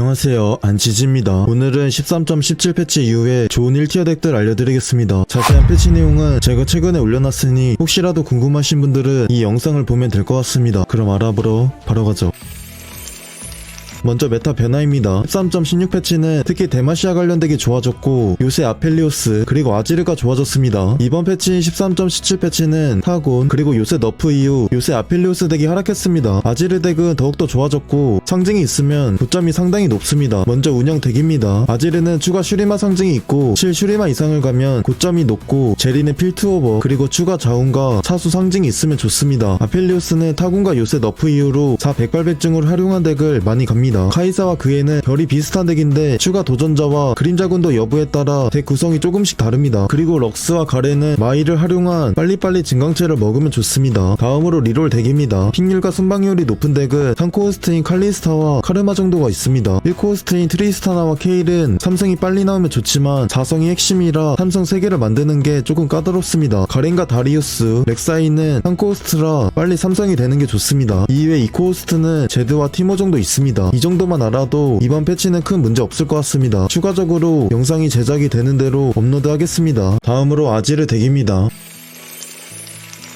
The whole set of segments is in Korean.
안녕하세요. 안치지입니다. 오늘은 13.17 패치 이후에 좋은 1티어 덱들 알려드리겠습니다. 자세한 패치 내용은 제가 최근에 올려놨으니 혹시라도 궁금하신 분들은 이 영상을 보면 될 것 같습니다. 그럼 알아보러 바로 가죠 먼저 메타 변화입니다. 13.16 패치는 특히 데마시아 관련 덱이 좋아졌고 요새 아펠리오스 그리고 아지르가 좋아졌습니다. 이번 패치인 13.17 패치는 타곤 그리고 요새 너프 이후 요새 아펠리오스 덱이 하락했습니다. 아지르 덱은 더욱더 좋아졌고 상징이 있으면 고점이 상당히 높습니다. 먼저 운영 덱입니다. 아지르는 추가 슈리마 상징이 있고 7 슈리마 이상을 가면 고점이 높고 제리는 필투오버 그리고 추가 자운과 차수 상징이 있으면 좋습니다. 아펠리오스는 타곤과 요새 너프 이후로 4 백발백증으로 활용한 덱을 많이 갑니다. 카이사와 그에는 별이 비슷한 덱인데 추가 도전자와 그림자군도 여부에 따라 덱 구성이 조금씩 다릅니다. 그리고 럭스와 가레는 마이를 활용한 빨리빨리 증강체를 먹으면 좋습니다. 다음으로 리롤 덱입니다. 픽률과 순방률이 높은 덱은 3코어스트인 칼리스타와 카르마 정도가 있습니다. 1코어스트인 트리스타나와 케일은 삼성이 빨리 나오면 좋지만 4성이 핵심이라 삼성 3개를 만드는 게 조금 까다롭습니다. 가렌과 다리우스, 렉사이는 3코어스트라 빨리 삼성이 되는 게 좋습니다. 이외 2코어스트는 제드와 티모 정도 있습니다. 이 정도만 알아도 이번 패치는 큰 문제 없을 것 같습니다. 추가적으로 영상이 제작이 되는 대로 업로드 하겠습니다. 다음으로 아지르 덱입니다.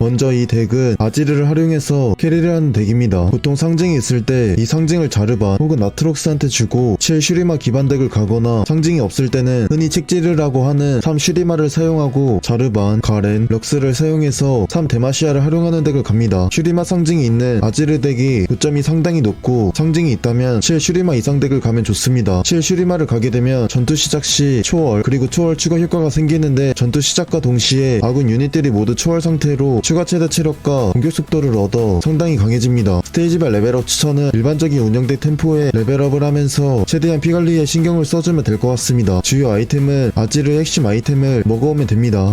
먼저 이 덱은 아지르를 활용해서 캐리를 하는 덱입니다. 보통 상징이 있을 때 이 상징을 자르반 혹은 아트록스한테 주고 7 슈리마 기반 덱을 가거나 상징이 없을 때는 흔히 책지르라고 하는 3 슈리마를 사용하고 자르반, 가렌, 럭스를 사용해서 3 데마시아를 활용하는 덱을 갑니다. 슈리마 상징이 있는 아지르 덱이 고점이 상당히 높고 상징이 있다면 7 슈리마 이상 덱을 가면 좋습니다. 7 슈리마를 가게 되면 전투 시작 시 초월 그리고 초월 추가 효과가 생기는데 전투 시작과 동시에 아군 유닛들이 모두 초월 상태로 추가 최대 체력과 공격 속도를 얻어 상당히 강해집니다. 스테이지별 레벨업 추천은 일반적인 운영덱 템포에 레벨업을 하면서 최대한 피관리에 신경을 써주면 될 것 같습니다. 주요 아이템은 아지르 핵심 아이템을 먹어오면 됩니다.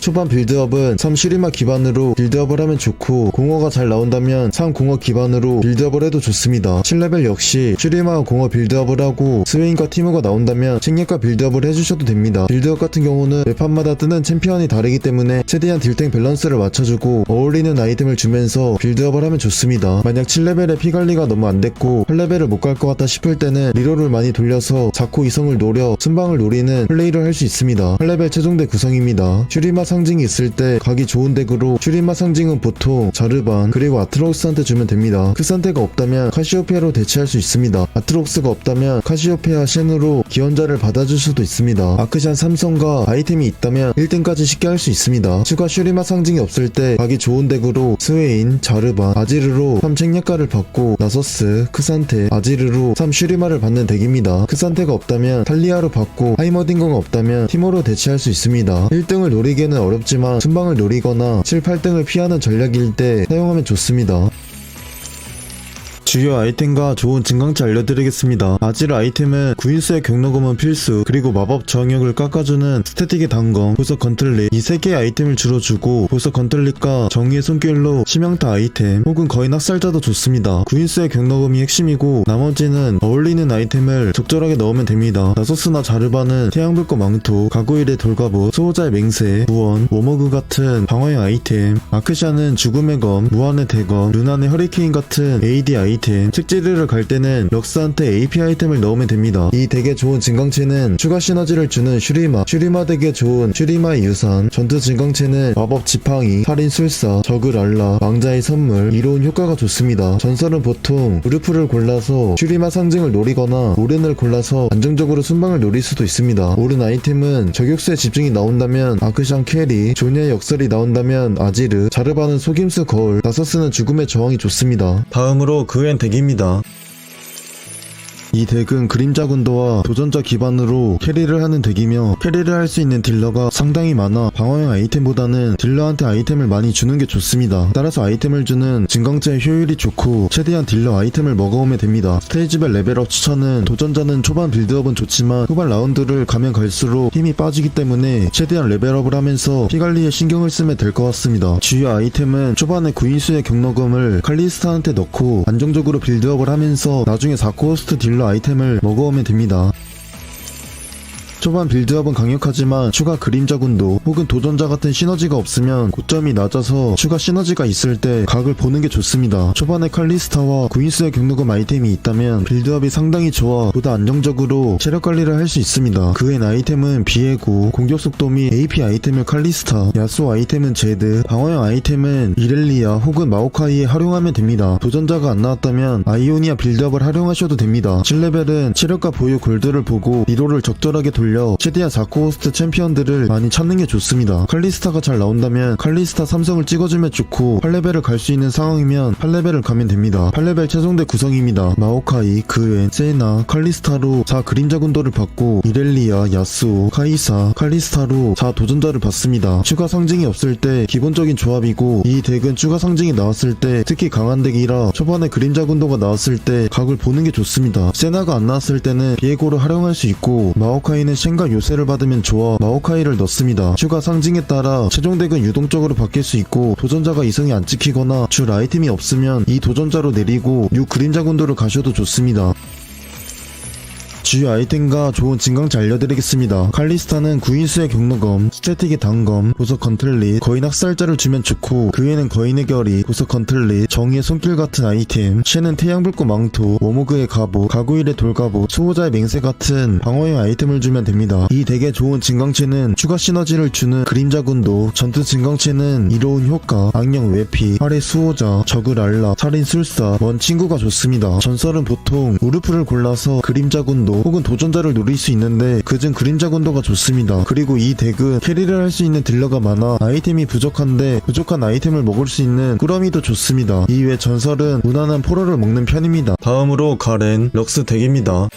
초반 빌드업은 3 슈리마 기반으로 빌드업을 하면 좋고 공허가 잘 나온다면 3 공허 기반으로 빌드업을 해도 좋습니다. 7레벨 역시 슈리마 공허 빌드업을 하고 스웨인과 티모가 나온다면 책략과 빌드업을 해주셔도 됩니다. 빌드업 같은 경우는 매판마다 뜨는 챔피언이 다르기 때문에 최대한 딜탱 밸런스를 맞춰주고 어울리는 아이템을 주면서 빌드업을 하면 좋습니다. 만약 7레벨의 피관리가 너무 안 됐고 8레벨을 못 갈 것 같다 싶을 때는 리롤을 많이 돌려서 자코 이성을 노려 순방을 노리는 플레이를 할 수 있습니다. 8레벨 최종대 구성입니다. 슈리마 상 징이 있을 때 가기 좋은 덱으로 슈리마 상징은 보통 자르반 그리고 아트록스한테 주면 됩니다. 그 상태가 없다면 카시오페아로 대체할 수 있습니다. 아트록스가 없다면 카시오페아 쉔으로 기원자를 받아줄 수도 있습니다. 아크샨 삼성과 아이템이 있다면 1등까지 쉽게 할 수 있습니다. 추가 슈리마 상징이 없을 때 가기 좋은 덱으로 스웨인, 자르반, 아지르로 3 책략가를 받고 나서스, 크산테, 아지르로 3 슈리마를 받는 덱입니다. 크산테가 없다면 탈리아로 받고 하이머딩거가 없다면 티모로 대체할 수 있습니다. 1등을 노리기에는 어렵지만 순방을 노리거나 7, 8등을 피하는 전략일 때 사용하면 좋습니다. 주요 아이템과 좋은 증강체 알려드리겠습니다. 아지르 아이템은 구인수의 경로금은 필수, 그리고 마법 저항력을 깎아주는 스태틱의 단검, 보석 건틀릿 이세 개의 아이템을 주로 주고 보석 건틀릿과 정의의 손길로 치명타 아이템 혹은 거인 학살자도 좋습니다. 구인수의 경로금이 핵심이고 나머지는 어울리는 아이템을 적절하게 넣으면 됩니다. 나소스나 자르바는 태양불꽃 망토, 가구일의 돌가봇, 수호자의 맹세, 무원, 워머그 같은 방어형 아이템, 아크샤는 죽음의 검, 무한의 대검, 루난의 허리케인 같은 AD 아이템 아이템 책지르를 갈 때는 럭스한테 AP 아이템을 넣으면 됩니다. 이 덱에 좋은 증강체는 추가 시너지를 주는 슈리마 슈리마 덱에 좋은 슈리마의 유산 전투 증강체는 마법 지팡이 살인 술사 적을 알라 왕자의 선물 이로운 효과가 좋습니다. 전설은 보통 우르프를 골라서 슈리마 상징을 노리거나 오른을 골라서 안정적으로 순방을 노릴 수도 있습니다. 오른 아이템은 저격수의 집중이 나온다면 아크샹 캐리 조니아의 역설이 나온다면 아지르 자르바는 속임수 거울 나서스는 죽음의 저항이 좋습니다. 다음으로 그웬 덱입니다. 이 덱은 그림자 군도와 도전자 기반으로 캐리를 하는 덱이며 캐리를 할 수 있는 딜러가 상당히 많아 방어형 아이템보다는 딜러한테 아이템을 많이 주는 게 좋습니다. 따라서 아이템을 주는 증강체의 효율이 좋고 최대한 딜러 아이템을 먹어오면 됩니다. 스테이지별 레벨업 추천은 도전자는 초반 빌드업은 좋지만 후반 라운드를 가면 갈수록 힘이 빠지기 때문에 최대한 레벨업을 하면서 피관리에 신경을 쓰면 될 것 같습니다. 주요 아이템은 초반에 구인수의 경로금을 칼리스타한테 넣고 안정적으로 빌드업을 하면서 나중에 4코어스트 딜러 아이템을 먹어오면 됩니다. 초반 빌드업은 강력하지만 추가 그림자 군도 혹은 도전자 같은 시너지가 없으면 고점이 낮아서 추가 시너지가 있을 때 각을 보는 게 좋습니다. 초반에 칼리스타와 구인수의 경로금 아이템이 있다면 빌드업이 상당히 좋아 보다 안정적으로 체력 관리를 할 수 있습니다. 그외 아이템은 비에고, 공격 속도 및 AP 아이템을 칼리스타, 야수 아이템은 제드, 방어형 아이템은 이렐리아 혹은 마오카이에 활용하면 됩니다. 도전자가 안 나왔다면 아이오니아 빌드업을 활용하셔도 됩니다. 7레벨은 체력과 보유 골드를 보고 리로를 적절하게 돌려 최대한 4코호스트 챔피언들을 많이 찾는 게 좋습니다. 칼리스타가 잘 나온다면 칼리스타 삼성을 찍어주면 좋고 8레벨을 갈 수 있는 상황이면 8레벨을 가면 됩니다. 8레벨 최종대 구성입니다. 마오카이, 그엔, 세나, 칼리스타로 4 그림자 군도를 받고 이렐리아, 야스오, 카이사, 칼리스타로 4 도전자를 받습니다. 추가 상징이 없을 때 기본적인 조합이고 이 덱은 추가 상징이 나왔을 때 특히 강한 덱이라 초반에 그림자 군도가 나왔을 때 각을 보는 게 좋습니다. 세나가 안 나왔을 때는 비에고를 활용할 수 있고 마오카이는 쉔과 요새를 받으면 좋아 마오카이를 넣습니다. 추가 상징에 따라 최종 덱은 유동적으로 바뀔 수 있고 도전자가 이성이 안 찍히거나 줄 아이템이 없으면 이 도전자로 내리고 6 그림자 군도를 가셔도 좋습니다. 주요 아이템과 좋은 진강치 알려드리겠습니다. 칼리스타는 구인수의 경로검, 스태틱의 단검, 보석 건틀릿, 거인 학살자를 주면 좋고 그 외에는 거인의 결이, 보석 건틀릿, 정의의 손길 같은 아이템, 쉐는 태양불꽃 망토, 워모그의 갑옷, 가구일의 돌갑옷, 수호자의 맹세 같은 방어형 아이템을 주면 됩니다. 이 덱의 좋은 진강치는 추가 시너지를 주는 그림자 군도, 전투 진강치는 이로운 효과, 악령 외피, 활의 수호자, 적을 알라, 살인 술사, 먼 친구가 좋습니다. 전설은 보통 우르프를 골라서 그림자 군도 혹은 도전자를 노릴 수 있는데 그중 그림자 군도가 좋습니다. 그리고 이 덱은 캐리를 할 수 있는 딜러가 많아 아이템이 부족한데 부족한 아이템을 먹을 수 있는 꾸러미도 좋습니다. 이외 전설은 무난한 포로를 먹는 편입니다. 다음으로 가렌, 럭스 덱입니다.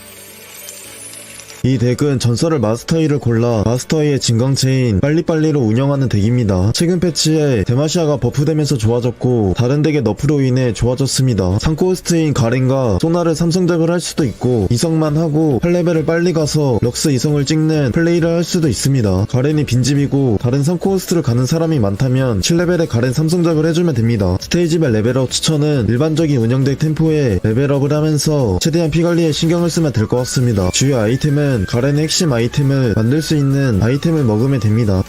이 덱은 전설을 마스터이를 골라 마스터이의 진강체인 빨리빨리로 운영하는 덱입니다. 최근 패치에 데마시아가 버프되면서 좋아졌고 다른 덱의 너프로 인해 좋아졌습니다. 상코호스트인 가렌과 소나를 삼성작을 할 수도 있고 이성만 하고 8레벨을 빨리 가서 럭스 이성을 찍는 플레이를 할 수도 있습니다. 가렌이 빈집이고 다른 상코호스트를 가는 사람이 많다면 7레벨에 가렌 삼성작을 해주면 됩니다. 스테이지별 레벨업 추천은 일반적인 운영덱 템포에 레벨업을 하면서 최대한 피관리에 신경을 쓰면 될 것 같습니다. 주요 아이템은 가렌의 핵심 아이템을 만들 수 있는 아이템을 먹으면 됩니다.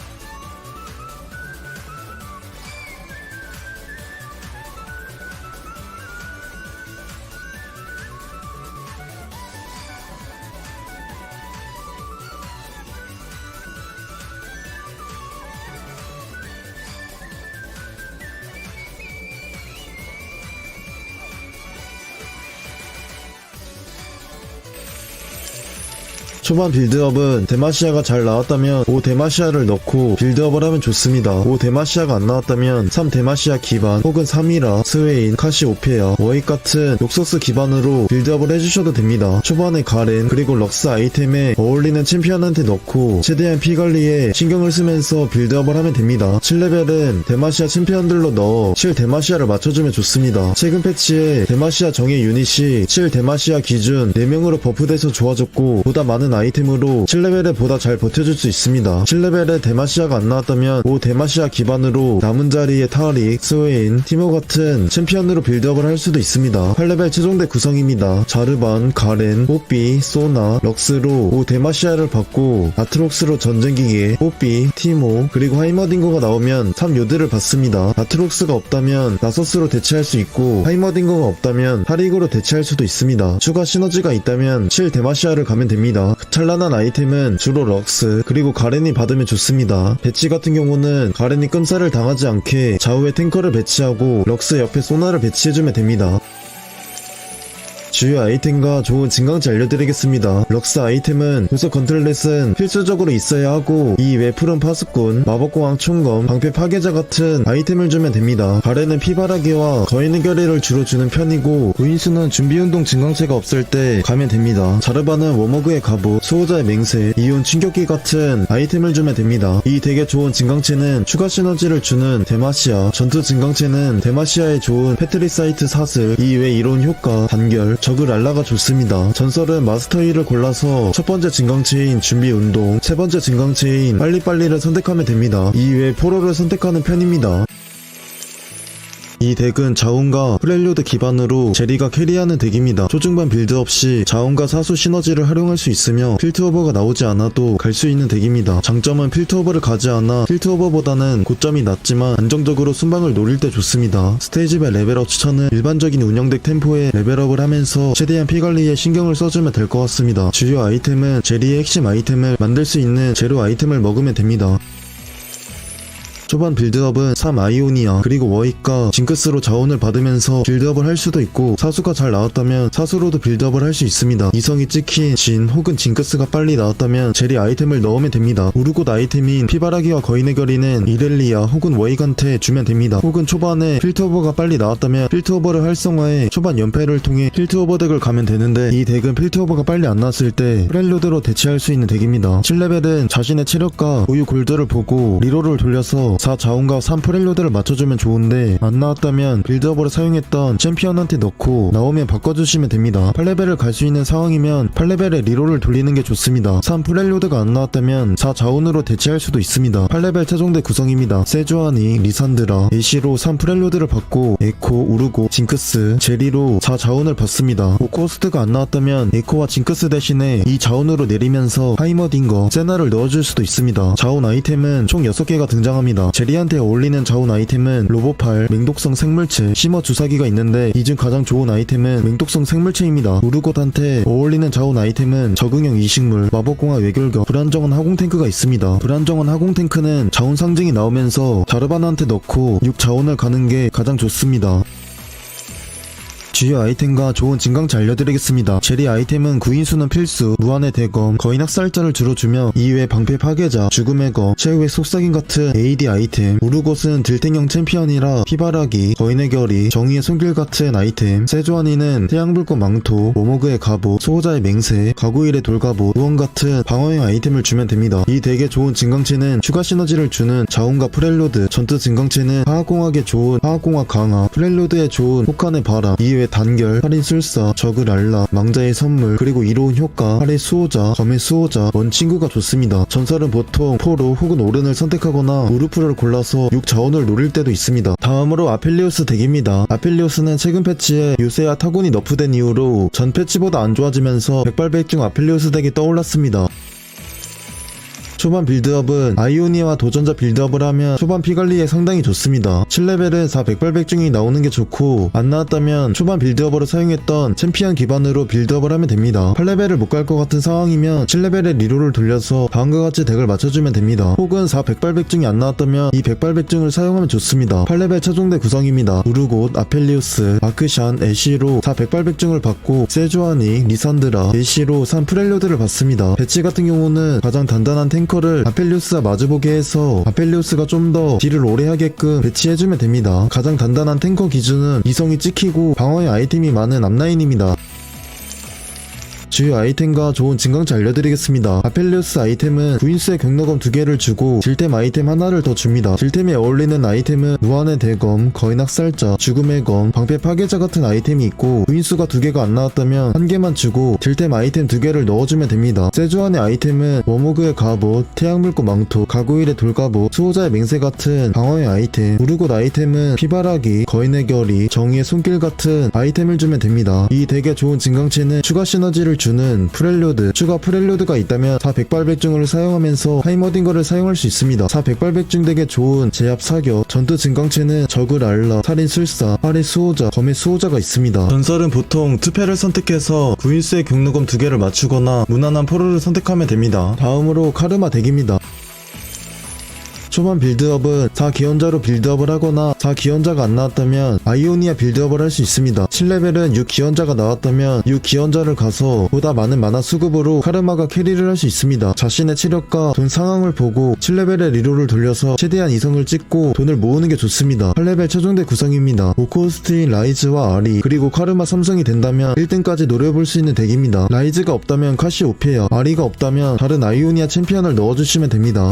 초반 빌드업은 데마시아가 잘 나왔다면 5 데마시아를 넣고 빌드업을 하면 좋습니다. 5 데마시아가 안 나왔다면 3 데마시아 기반 혹은 3이라 스웨인, 카시 오페아, 워익 같은 녹서스 기반으로 빌드업을 해주셔도 됩니다. 초반에 가렌 그리고 럭스 아이템에 어울리는 챔피언한테 넣고 최대한 피 관리에 신경을 쓰면서 빌드업을 하면 됩니다. 7레벨은 데마시아 챔피언들로 넣어 7 데마시아를 맞춰주면 좋습니다. 최근 패치에 데마시아 정예 유닛이 7 데마시아 기준 4명으로 버프돼서 좋아졌고 보다 많은 아이템으로 7레벨에 보다 잘 버텨줄 수 있습니다. 7레벨에 데마시아가 안 나왔다면 5 데마시아 기반으로 남은 자리에 타릭, 스웨인, 티모 같은 챔피언으로 빌드업을 할 수도 있습니다. 8레벨 최종대 구성입니다. 자르반, 가렌, 뽀삐, 소나, 럭스로 5 데마시아를 받고 아트록스로 전쟁기계, 뽀삐, 티모, 그리고 하이머딩거가 나오면 3 요드를 받습니다. 아트록스가 없다면 나서스로 대체할 수 있고 하이머딩거가 없다면 타릭으로 대체할 수도 있습니다. 추가 시너지가 있다면 7 데마시아를 가면 됩니다. 찬란한 아이템은 주로 럭스 그리고 가렌이 받으면 좋습니다. 배치 같은 경우는 가렌이 끔살을 당하지 않게 좌우에 탱커를 배치하고 럭스 옆에 소나를 배치해주면 됩니다. 주요 아이템과 좋은 진강치 알려드리겠습니다. 럭스 아이템은 보석 컨트롤렛은 필수적으로 있어야 하고 이외 푸른 파수꾼, 마법공황 총검, 방패 파괴자 같은 아이템을 주면 됩니다. 가래는 피바라기와 거인의 결의를 주로 주는 편이고 구인수는 준비운동 진강체가 없을 때 가면 됩니다. 자르바는 워머그의 갑옷, 수호자의 맹세, 이온 충격기 같은 아이템을 주면 됩니다. 이 덱에 좋은 진강체는 추가 시너지를 주는 데마시아, 전투 진강체는 데마시아에 좋은 패트리사이트 사슬, 이외 이론 효과, 단결, 적을 알라가 좋습니다. 전설은 마스터 1을 골라서 첫 번째 진강체인 준비 운동, 세 번째 진강체인 빨리빨리를 선택하면 됩니다. 이외 포로를 선택하는 편입니다. 이 덱은 자운과 프렐료드 기반으로 제리가 캐리하는 덱입니다. 초중반 빌드업 시 자운과 사수 시너지를 활용할 수 있으며 필트오버가 나오지 않아도 갈 수 있는 덱입니다. 장점은 필트오버를 가지 않아 필트오버보다는 고점이 낮지만 안정적으로 순방을 노릴 때 좋습니다. 스테이지별 레벨업 추천은 일반적인 운영덱 템포에 레벨업을 하면서 최대한 피관리에 신경을 써주면 될 것 같습니다. 주요 아이템은 제리의 핵심 아이템을 만들 수 있는 제로 아이템을 먹으면 됩니다. 초반 빌드업은 3 아이오니아 그리고 워익과 징크스로 자원을 받으면서 빌드업을 할 수도 있고 사수가 잘 나왔다면 사수로도 빌드업을 할 수 있습니다. 이성이 찍힌 진 혹은 징크스가 빨리 나왔다면 제리 아이템을 넣으면 됩니다. 우르곳 아이템인 피바라기와 거인의 결의는 이렐리아 혹은 워익한테 주면 됩니다. 혹은 초반에 필트오버가 빨리 나왔다면 필트오버를 활성화해 초반 연패를 통해 필트오버 덱을 가면 되는데 이 덱은 필트오버가 빨리 안 나왔을 때 프렐로드로 대체할 수 있는 덱입니다. 7레벨은 자신의 체력과 우유 골드를 보고 리로를 돌려서 4 자원과 3 프렐로드를 맞춰주면 좋은데 안 나왔다면 빌드업으로 사용했던 챔피언한테 넣고 나오면 바꿔주시면 됩니다. 8레벨을 갈 수 있는 상황이면 8레벨에 리로를 돌리는 게 좋습니다. 3 프렐로드가 안 나왔다면 4 자원으로 대체할 수도 있습니다. 8레벨 최종대 구성입니다. 세주아니, 리산드라, 에시로 3 프렐로드를 받고 에코, 우르고, 징크스, 제리로 4 자원을 받습니다. 오코스트가 안 나왔다면 에코와 징크스 대신에 이 자원으로 내리면서 하이머 딩거, 세나를 넣어줄 수도 있습니다. 자원 아이템은 총 6개가 등장합니다. 제리한테 어울리는 자원 아이템은 로보팔, 맹독성 생물체, 시머 주사기가 있는데 이 중 가장 좋은 아이템은 맹독성 생물체입니다. 우르곳한테 어울리는 자원 아이템은 적응형 이식물, 마법공학 외결격, 불안정한 하공 탱크가 있습니다. 불안정한 하공 탱크는 자원 상징이 나오면서 자르반한테 넣고 6 자원을 가는 게 가장 좋습니다. 주요 아이템과 좋은 진강치 알려드리겠습니다. 제리 아이템은 구인수는 필수, 무한의 대검, 거인 학살자를 주로 주며 이외 방패 파괴자, 죽음의 검, 최후의 속삭임 같은 AD 아이템, 우르곳은 딜탱형 챔피언이라 피바라기, 거인의 결의, 정의의 손길 같은 아이템, 세조안이는 태양불꽃 망토, 모모그의 갑옷, 수호자의 맹세, 가구일의 돌갑옷, 우원 같은 방어형 아이템을 주면 됩니다. 이 덱에 좋은 진강치는 추가 시너지를 주는 자운과 프렐로드, 전투 진강치는 화학공학에 좋은 화학공학 강화, 프렐로드에 좋은 혹한의 바람, 이외 단결, 할인 술사, 적을 알라, 망자의 선물, 그리고 이로운 효과, 할의 수호자, 검의 수호자, 원 친구가 좋습니다. 전설은 보통 포로 혹은 오른을 선택하거나 우르프를 골라서 6 자원을 노릴 때도 있습니다. 다음으로 아펠리오스 덱입니다. 아펠리오스는 최근 패치에 요새와 타곤이 너프된 이후로 전 패치보다 안 좋아지면서 백발백중 아펠리오스 덱이 떠올랐습니다. 초반 빌드업은 아이오니아와 도전자 빌드업을 하면 초반 피관리에 상당히 좋습니다. 7레벨은 4 백발백 중이 나오는 게 좋고 안 나왔다면 초반 빌드업으로 사용했던 챔피언 기반으로 빌드업을 하면 됩니다. 8레벨을 못 갈 것 같은 상황이면 7레벨에 리로를 돌려서 다음과 같이 덱을 맞춰주면 됩니다. 혹은 4 백발백 중이 안 나왔다면 이 백발백 중을 사용하면 좋습니다. 8레벨 최종대 구성입니다. 우르곳, 아펠리우스, 마크샨, 애쉬로 4 백발백 중을 받고 세주아니, 리산드라, 애쉬로 3 프렐로드를 받습니다. 배치 같은 경우는 가장 단단한 탱 커를 아펠리우스와 마주보게 해서 아펠리우스가 좀 더 딜을 오래 하게끔 배치해주면 됩니다. 가장 단단한 탱커 기준은 이성이 찍히고 방어의 아이템이 많은 앞라인입니다. 주요 아이템과 좋은 진강치 알려드리겠습니다. 아펠리우스 아이템은 구인수의 경로검 두 개를 주고 딜템 아이템 하나를 더 줍니다. 딜템에 어울리는 아이템은 무한의 대검, 거인 학살자, 죽음의 검, 방패 파괴자 같은 아이템이 있고 구인수가 두 개가 안 나왔다면 한 개만 주고 딜템 아이템 두 개를 넣어주면 됩니다. 세주안의 아이템은 워모그의 갑옷, 태양불꽃 망토, 가구일의 돌갑옷, 수호자의 맹세 같은 방어의 아이템, 우르곳 아이템은 피바라기, 거인의 결의, 정의의 손길 같은 아이템을 주면 됩니다. 이 덱의 좋은 진강치는 추가 시너지를 주는 프렐로드, 추가 프렐로드가 있다면 4 백발백중을 사용하면서 하이머딩거를 사용할 수 있습니다. 4 백발백중 덱에 좋은 제압 사격, 전투 진강체는 적을 알라, 살인 술사, 활의 수호자, 검의 수호자가 있습니다. 전설은 보통 투패를 선택해서 구인수의 경로검 두 개를 맞추거나 무난한 포로를 선택하면 됩니다. 다음으로 카르마 덱입니다. 초반 빌드업은 4기원자로 빌드업을 하거나 4기원자가 안 나왔다면 아이오니아 빌드업을 할 수 있습니다. 7레벨은 6기원자가 나왔다면 6기원자를 가서 보다 많은 만화 수급으로 카르마가 캐리를 할 수 있습니다. 자신의 체력과 돈 상황을 보고 7레벨의 리로를 돌려서 최대한 이성을 찍고 돈을 모으는 게 좋습니다. 8레벨 최종대 구성입니다. 오코스트인 라이즈와 아리 그리고 카르마 삼성이 된다면 1등까지 노려볼 수 있는 덱입니다. 라이즈가 없다면 카시오페아, 아리가 없다면 다른 아이오니아 챔피언을 넣어주시면 됩니다.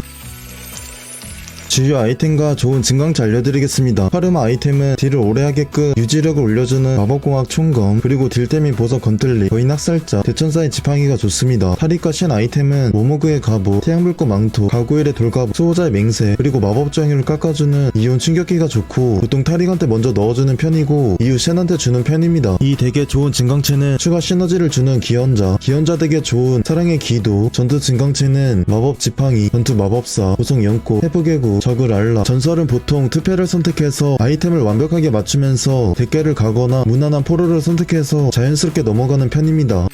주요 아이템과 좋은 증강체 알려드리겠습니다. 파르마 아이템은 딜을 오래 하게끔 유지력을 올려주는 마법공학 총검 그리고 딜템인 보석 건틀리 거인 학살자 대천사의 지팡이가 좋습니다. 탈익과 신 아이템은 모모그의 갑옷 태양불꽃 망토 가구일의 돌갑옷 수호자의 맹세 그리고 마법 정의를 깎아주는 이온 충격기가 좋고 보통 탈익한테 먼저 넣어주는 편이고 이후 쉔한테 주는 편입니다. 이 덱에 좋은 증강체는 추가 시너지를 주는 기현자 기현자 덱에 좋은 사랑의 기도 전투 증강체는 마법 지팡이 전투 마법사 고성 연꽃 해부개구 적을 알라 전설은 보통 투패를 선택해서 아이템을 완벽하게 맞추면서 대깨를 가거나 무난한 포로를 선택해서 자연스럽게 넘어가는 편입니다.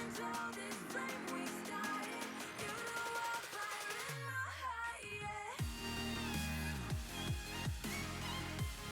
angels.